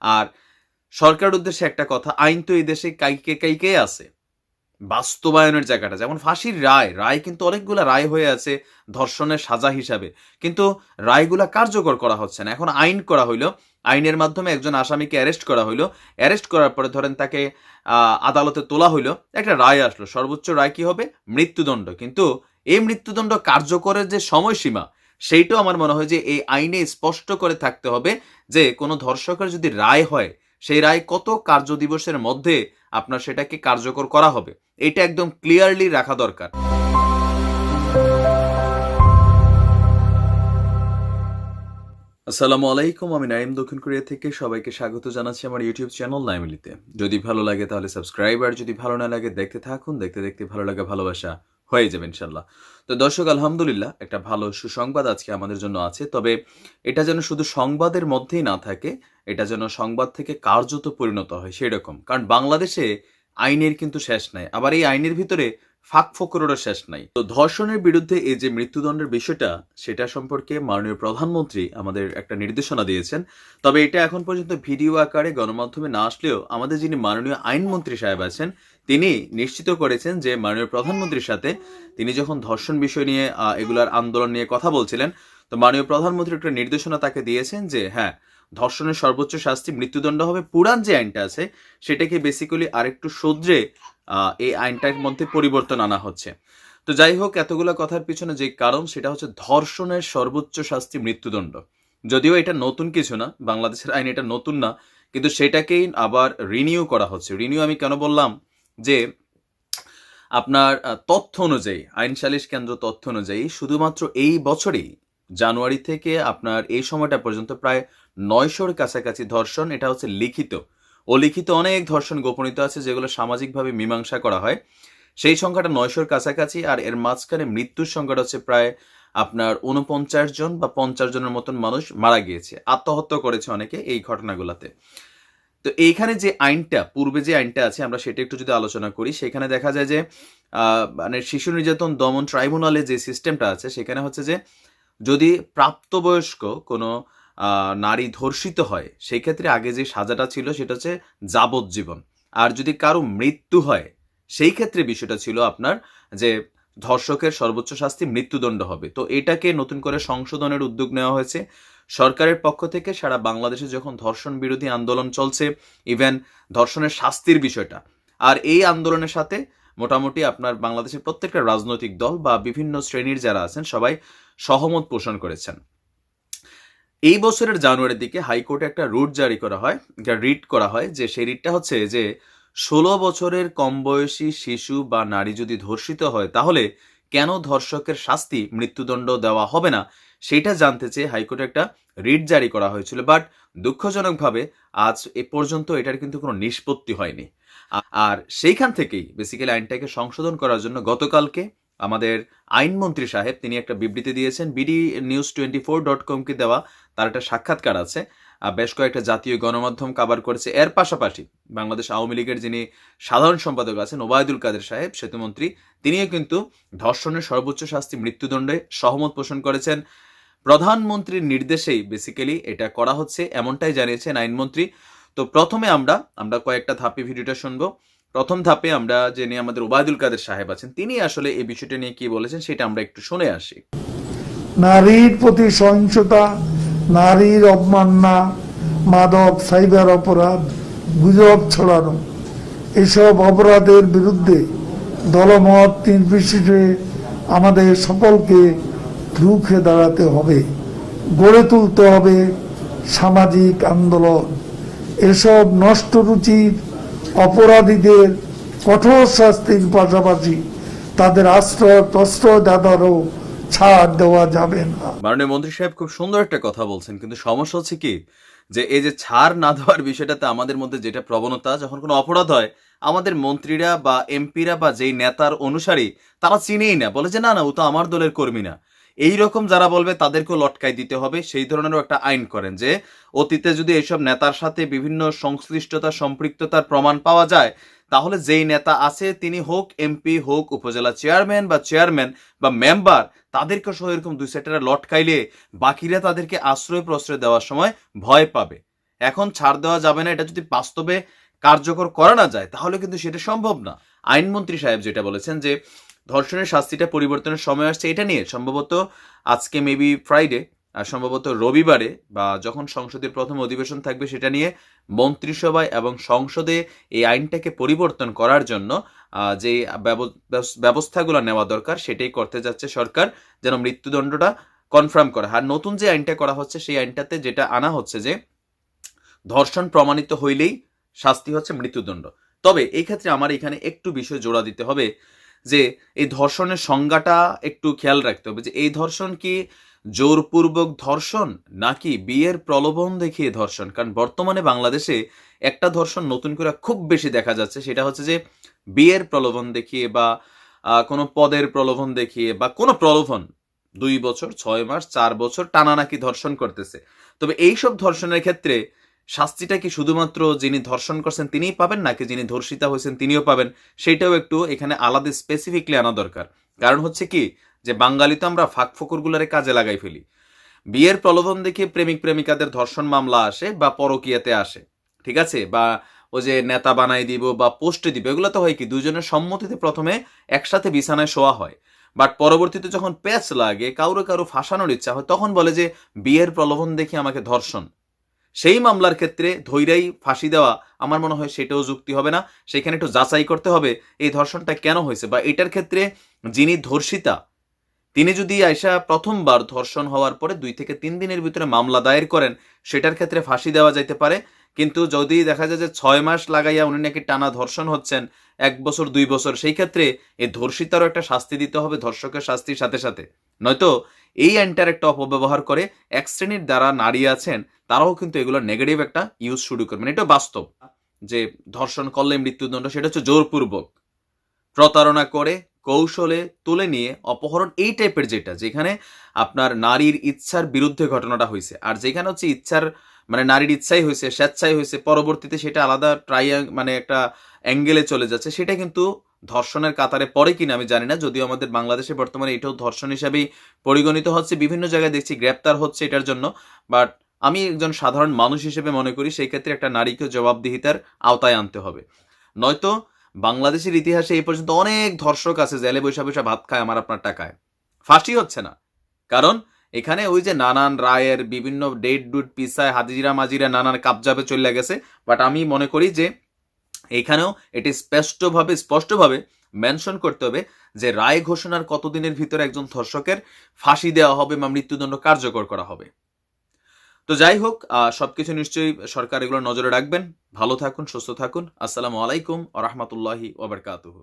আর সরকারের উদ্দেশ্যে একটা কথা, আইন তো এই দেশে কাইকে কাইকে আছে। বাস্তবায়নের জায়গাটা, যেমন ফাঁসির রায় রায় কিন্তু অনেকগুলো রায় হয়ে আছে ধর্ষণের সাজা হিসাবে। কিন্তু রায়গুলা কার্যকর করা হচ্ছে না। এখন আইন করা হইল, আইনের মাধ্যমে একজন আসামিকে অ্যারেস্ট করা হইল। অ্যারেস্ট করার পরে ধরেন তাকে আদালতে তোলা হইল। একটা রায় আসলো, সর্বোচ্চ রায় কি হবে? মৃত্যুদণ্ড। কিন্তু এই মৃত্যুদণ্ড কার্যকরের যে সময়সীমা সেইটাও আমার মনে হয় যে এই আইনে স্পষ্ট করে থাকতে হবে যে কোনো ধর্ষকের যদি রায় হয়, সেই রায় কত কার্য দিবসের মধ্যে আপনার সেটাকে কার্যকর করা হবে? এটা একদম ক্লিয়ারলি রাখা দরকার। আসসালামু আলাইকুম, আমি নাইম দক্ষিণ কোরিয়া থেকে সবাইকে স্বাগত জানাচ্ছি আমার ইউটিউব চ্যানেল নাইমিলিতে যদি ভালো লাগে তাহলে সাবস্ক্রাইব, আর যদি ভালো না লাগে দেখতে থাকুন, দেখতে দেখতে ভালো লাগে, ভালোবাসা হয়ে যাবে ইনশাল্লাহ তো দর্শক, আলহামদুলিল্লাহ, একটা ভালো সুসংবাদ আজকে আমাদের জন্য আছে। তবে এটা যেন শুধু সংবাদের মধ্যেই না থাকে, এটা যেন সংবাদ থেকে কার্যত পরিণত হয় সেরকম। কারণ বাংলাদেশে আইনের কিন্তু শেষ নাই। আবার এই আইনের ভিতরে ফাঁক ফোকরেরও শেষ নাই। তো ধর্ষণের বিরুদ্ধে এই যে মৃত্যুদণ্ডের বিষয়টা, সেটা সম্পর্কে মাননীয় প্রধানমন্ত্রী আমাদের একটা নির্দেশনা দিয়েছেন। তবে এটা এখন পর্যন্ত ভিডিও আকারে গণমাধ্যমে না আসলেও আমাদের যিনি মাননীয় আইনমন্ত্রী সাহেব আছেন, তিনি নিশ্চিত করেছেন যে মাননীয় প্রধানমন্ত্রীর সাথে তিনি যখন ধর্ষণ বিষয় নিয়ে এগুলার আন্দোলন নিয়ে কথা বলছিলেন, তো মাননীয় প্রধানমন্ত্রী একটা নির্দেশনা তাকে দিয়েছেন যে হ্যাঁ ধর্ষণের সর্বোচ্চ শাস্তি মৃত্যুদণ্ড হবে পুরান যে আইনটা আছে, সেটাকে বেসিক্যালি আরেকটু সদ্রে এই আইনটার মধ্যে পরিবর্তন আনা হচ্ছে। তো যাই হোক, এতগুলো কথার পিছনে যে কারণ, সেটা হচ্ছে ধর্ষণের সর্বোচ্চ শাস্তি মৃত্যুদণ্ড। যদিও এটা নতুন কিছু না, বাংলাদেশের আইন এটা নতুন না, কিন্তু সেটাকেই আবার রিনিউ করা হচ্ছে। রিনিউ আমি কেন বললাম? যে আপনার তথ্য অনুযায়ী আইন সালিশ কেন্দ্র তথ্য অনুযায়ী শুধুমাত্র এই বছরেই, জানুয়ারি থেকে আপনার এই সময়টা পর্যন্ত প্রায় নয়শোর কাছাকাছি ধর্ষণ, এটা হচ্ছে লিখিত। অলিখিত অনেক ধর্ষণ গোপনীত আছে যেগুলো সামাজিকভাবে মীমাংসা করা হয়। সেই সংখ্যাটা নয়শোর কাছাকাছি আর এর মাঝখানে মৃত্যুর সংখ্যাটা হচ্ছে প্রায় আপনার উনপঞ্চাশ জন বা পঞ্চাশ জনের মতন মানুষ মারা গিয়েছে, আত্মহত্যা করেছে অনেকে এই ঘটনাগুলোতে। তো এইখানে যে আইনটা, পূর্বে যে আইনটা আছে, আমরা সেটা একটু যদি আলোচনা করি, সেখানে দেখা যায় যে মানে শিশু নির্যাতন দমন ট্রাইব্যুনালে যে সিস্টেমটা আছে, সেখানে হচ্ছে যে যদি প্রাপ্তবয়স্ক কোনো নারী ধর্ষিত হয়, সেই ক্ষেত্রে আগে যে সাজাটা ছিল সেটা হচ্ছে যাবজ্জীবন। আর যদি কারও মৃত্যু হয়, সেই ক্ষেত্রে বিষয়টা ছিল আপনার যে ধর্ষকের সর্বোচ্চ শাস্তি মৃত্যুদণ্ড হবে। তো এটাকে নতুন করে সংশোধনের উদ্যোগ নেওয়া হয়েছে। সরকারের পক্ষ থেকে সারা বাংলাদেশে যখন ধর্ষণ বিরোধী আন্দোলন চলছে, ইভেন ধর্ষণের শাস্তির বিষয়টা, আর এই আন্দোলনের সাথে মোটামুটি আপনার বাংলাদেশের প্রত্যেকটা রাজনৈতিক দল বা বিভিন্ন শ্রেণির যারা আছেন সবাই সহমত পোষণ করেছেন। এই বছরের জানুয়ারির দিকে হাইকোর্টে একটা রুট জারি করা হয় একটা রিট করা হয়, যে সেই রিটটা হচ্ছে যে ষোলো বছরের কম বয়সী শিশু বা নারী যদি ধর্ষিত হয়, তাহলে কেন ধর্ষকের শাস্তি, মৃত্যুদণ্ড দেওয়া হবে না? সেটা জানতে চেয়ে হাইকোর্টে একটা রিট জারি করা হয়েছিল। বাট দুঃখজনকভাবে আজ এ পর্যন্ত এটার কিন্তু কোনো নিষ্পত্তি হয়নি। আর সেইখান থেকেই বেসিক্যালি আইনটাকে সংশোধন করার জন্য গতকালকে আমাদের আইনমন্ত্রী সাহেব, তিনি একটা বিবৃতি দিয়েছেন BD news twenty four dot কমকে দেওয়া তার একটা সাক্ষাৎকার আছে। বেশ কয়েকটা জাতীয় গণমাধ্যম কাবার করেছে। এর পাশাপাশি বাংলাদেশ আওয়ামী লীগের যিনি সাধারণ সম্পাদক আছেন, ওবায়দুল কাদের সাহেব, সেতুমন্ত্রী, তিনিও কিন্তু ধর্ষণের সর্বোচ্চ শাস্তি, মৃত্যুদণ্ডে সহমত পোষণ করেছেন। প্রধানমন্ত্রীর নির্দেশেই বেসিক্যালি এটা করা হচ্ছে, এমনটাই জানিয়েছেন আইনমন্ত্রী। তো প্রথমে আমরা আমরা কয়েকটা ধাপে ভিডিওটা শুনব। প্রথম ধাপে আমরা যিনি আমাদের ওবায়দুল কাদের সাহেব আছেন, তিনি আসলে এই বিষয়টা নিয়ে কি বলেছেন সেটা আমরা একটু শুনে আসি। নারীর প্রতি সহিংসতা, নারীর অবমাননা, মাদক, সাইবার অপরাধ, গুজব ছড়ানো, এসব অপরাধের বিরুদ্ধে দলমত নির্বিশেষে আমাদের সকলকে রুখে দাঁড়াতে হবে, গড়ে তুলতে হবে সামাজিক আন্দোলন। এসব নষ্ট রুচির অপরাধীদের কঠোর শাস্তির পাশাপাশি তাদের আশ্রয় প্রশ্রয় দাদারও ছাড় দেওয়া যাবে না। মাননীয় মন্ত্রী সাহেব খুব সুন্দর একটা কথা বলছেন, কিন্তু সমস্যা হচ্ছে কি? যে এই যে ছাড় না দেওয়ার বিষয়টাতে আমাদের মধ্যে যেটা প্রবণতা, যখন কোনো অপরাধ হয়, আমাদের মন্ত্রীরা বা এমপিরা বা যেই নেতার অনুসারী, তারা চিনেই না। বলে যে, না না, ও তো আমার দলের কর্মী না। এই রকম যারা বলবে তাদেরকেও লটকাই দিতে হবে। সেই ধরনেরও একটা আইন করেন যে, অতীতে যদি এইসব নেতার সাথে বিভিন্ন সংশ্লিষ্টতা, সম্পৃক্ততার প্রমাণ পাওয়া যায়, তাহলে যেই নেতা আছে তিনি হোক, এমপি হোক, উপজেলা চেয়ারম্যান বা চেয়ারম্যান বা মেম্বার, তাদেরকে সহ এরকম দুই সেটারে লটকাইলে বাকিরা তাদেরকে আশ্রয় প্রশ্রয় দেওয়ার সময় ভয় পাবে। এখন ছাড় দেওয়া যাবে না, এটা যদি বাস্তবে কার্যকর করা না যায়, তাহলে কিন্তু সেটা সম্ভব না। আইনমন্ত্রী সাহেব যেটা বলেছেন যে ধর্ষণের শাস্তিটা পরিবর্তনের সময় আসছে, এটা নিয়ে সম্ভবত আজকে মেবি ফ্রাইডে আর সম্ভবত রবিবারে বা যখন সংসদের প্রথম অধিবেশন থাকবে সেটা নিয়ে মন্ত্রিসভায় এবং সংসদে এই আইনটাকে পরিবর্তন করার জন্য যে ব্যব- ব্যবস- ব্যবস্থাগুলো নেওয়া দরকার সেটাই করতে যাচ্ছে সরকার, যেন মৃত্যুদণ্ডটা কনফার্ম করা। আর নতুন যে আইনটা করা হচ্ছে সেই আইনটাতে যেটা আনা হচ্ছে যে ধর্ষণ প্রমাণিত হইলেই শাস্তি হচ্ছে মৃত্যুদণ্ড। তবে এই ক্ষেত্রে আমার এখানে একটু বিষয় জোড়া দিতে হবে। যে এই ধর্ষণের সংজ্ঞাটা একটু খেয়াল রাখতে হবে যে এই ধর্ষণ কি জোরপূর্বক ধর্ষণ নাকি বিয়ের প্রলোভন দেখিয়ে ধর্ষণ? কারণ বর্তমানে বাংলাদেশে একটা ধর্ষণ নতুন করে খুব বেশি দেখা যাচ্ছে, সেটা হচ্ছে যে বিয়ের প্রলোভন দেখিয়ে বা কোনো পদের প্রলোভন দেখিয়ে বা কোনো প্রলোভন দুই বছর, ছয় মাস, চার বছর টানা নাকি ধর্ষণ করতেছে। তবে এইসব ধর্ষণের ক্ষেত্রে শাস্তিটা কি শুধুমাত্র যিনি ধর্ষণ করছেন তিনিই পাবেন, নাকি যিনি ধর্ষিতা হয়েছেন তিনিও পাবেন? সেটাও একটু এখানে আলাদা স্পেসিফিকলি আনা দরকার। কারণ হচ্ছে কি, যে বাঙালি তো আমরা ফাঁক ফকরগুলারে কাজে লাগাই ফেলি। বিয়ের প্রলোভন দেখে প্রেমিক প্রেমিকাদের ধর্ষণ মামলা আসে বা পরকীয়াতে আসে, ঠিক আছে? বা ও যে নেতা বানাই দিব বা পোস্টে দিব, এগুলো তো হয় কি, দুজনের সম্মতিতে প্রথমে একসাথে বিছানায় শোয়া হয়। বাট পরবর্তীতে যখন প্যাচ লাগে কারও কারও ফাঁসানোর ইচ্ছা হয়, তখন বলে যে, বিয়ের প্রলোভন দেখে আমাকে ধর্ষণ। সেই মামলার ক্ষেত্রে ধৈর্যাই ফাঁসি দেওয়া আমার মনে হয় সেটাও যুক্তি হবে না। সেখানে একটু যাচাই করতে হবে, এই ধর্ষণটা কেন হয়েছে? বা এটার ক্ষেত্রে যিনি ধর্ষিতা, তিনি যদি আয়সা প্রথমবার ধর্ষণ হওয়ার পরে দুই থেকে তিন দিনের ভিতরে মামলা দায়ের করেন, সেটার ক্ষেত্রে ফাঁসি দেওয়া যাইতে পারে। কিন্তু যদি দেখা যায় যে ছয় মাস লাগাইয়া উনি নাকি টানা ধর্ষণ হচ্ছেন, এক বছর, দুই বছর, সেই ক্ষেত্রে এই ধর্ষিতারও একটা শাস্তি দিতে হবে, ধর্ষকের শাস্তির সাথে সাথে। নয়তো এই আইনটার একটা অপব্যবহার করে এক শ্রেণির দ্বারা নারী আছেন, তারাও কিন্তু এগুলো নেগেটিভ একটা ইউজ শুরু করবেন। এটা বাস্তব যে ধর্ষণ করলে মৃত্যুদণ্ড, সেটা হচ্ছে জোরপূর্বক প্রতারণা করে, কৌশলে তুলে নিয়ে অপহরণ এই টাইপের যেটা, যেখানে আপনার নারীর ইচ্ছার বিরুদ্ধে ঘটনাটা হয়েছে। আর যেখানে হচ্ছে ইচ্ছার মানে নারীর ইচ্ছাই হয়েছে, স্বেচ্ছাই হয়েছে, পরবর্তীতে সেটা আলাদা ট্রাই মানে একটা অ্যাঙ্গেলে চলে যাচ্ছে, সেটা কিন্তু ধর্ষণের কাতারে পড়ে কিনা আমি জানি না, যদিও আমাদের বাংলাদেশে বর্তমানে এটাও ধর্ষণ হিসাবেই পরিগণিত হচ্ছে, বিভিন্ন জায়গায় দেখছি গ্রেপ্তার হচ্ছে এটার জন্য, বাট আমি একজন সাধারণ মানুষ হিসেবে মনে করি সেই ক্ষেত্রে একটা নারীকে জবাবদিহিতার আওতায় আনতে হবে। নয়তো বাংলাদেশের ইতিহাসে এই পর্যন্ত অনেক ধর্ষক আছে, জেলে বৈশা বৈশা ভাত খায় আমার আপনার টাকায়। ফাঁসি হচ্ছে না। কারণ এখানে ওই যে নানান রায়ের বিভিন্ন ডেট ডুট পিসায় হাজিরা মাজিরা নানান কাবজাবে চলে গেছে, বাট আমি মনে করি যে এখানেও এটি স্পষ্টভাবে স্পষ্টভাবে মেনশন করতে হবে যে রায় ঘোষণার কতদিনের ভিতরে একজন ধর্ষকের ফাঁসি দেওয়া হবে বা মৃত্যুদণ্ড কার্যকর করা হবে। তো যাই হোক সবকিছু নিশ্চয়ই সরকার এগুলো নজরে রাখবেন। ভালো থাকুন, সুস্থ থাকুন। আসসালামু আলাইকুম আ রহমতুল্লাহি ওবরকাতুহ